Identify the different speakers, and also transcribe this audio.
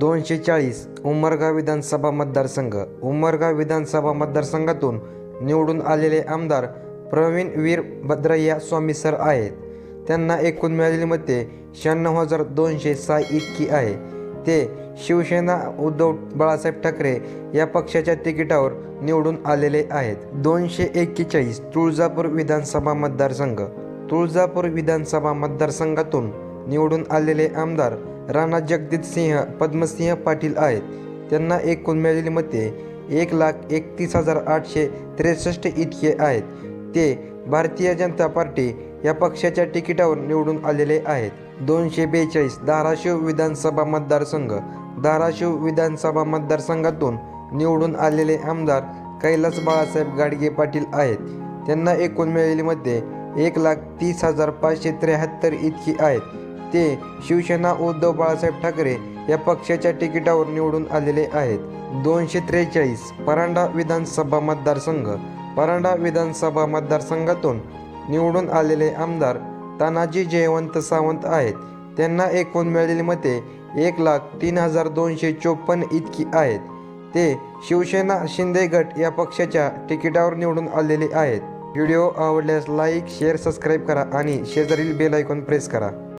Speaker 1: दोनशे चाळीस उमरगा विधानसभा मतदारसंघ. उमरगा विधानसभा मतदारसंघातून निवडून आलेले आमदार प्रवीण वीर भद्रय्या स्वामी सर आहेत. त्यांना एकूण मिळालेली मते शहाण्णव हजार दोनशे सहा इतकी आहे. ते शिवसेना उद्धव बाळासाहेब ठाकरे या पक्षाच्या तिकिटावर निवडून आलेले आहेत. दोनशे एक्केचाळीस तुळजापूर विधानसभा मतदारसंघ. तुळजापूर विधानसभा मतदारसंघातून निवडून आलेले आमदार राणा जगजित सिंह पद्मसिंह पाटील आहेत. त्यांना एकूण मिळालेली मते एक लाख एकतीस हजार आठशे त्रेसष्ट इतके आहेत. ते भारतीय जनता पार्टी या पक्षाच्या तिकिटावर निवडून आलेले आहेत. दोनशे बेचाळीस धाराशिव विधानसभा मतदारसंघ धाराशिव विधानसभा मतदारसंघातून निवडून आलेले आमदार कैलास बाळासाहेब गाडगे पाटील आहेत. त्यांना एकूण मिळालेली मते एक लाख तीस हजार पाचशे त्र्याहत्तर इतकी आहेत. ते शिवसेना उद्धव बाळासाहेब ठाकरे या पक्षाच्या तिकिटावर निवडून आलेले आहेत. दोनशे त्रेचाळीस परांडा विधानसभा मतदारसंघ परांडा विधानसभा मतदारसंघातून निवडून आलेले आमदार तानाजी जयवंत सावंत आहेत. त्यांना एकूण मिळालेली मते एक लाख तीन हजार दोनशे चोपन्न इतकी आहेत. ते शिवसेना शिंदे गट या पक्षाच्या तिकिटावर निवडून आलेले आहेत. व्हिडिओ आवडल्यास लाईक शेअर सबस्क्राईब करा आणि शेजारील बेल आयकॉन प्रेस करा.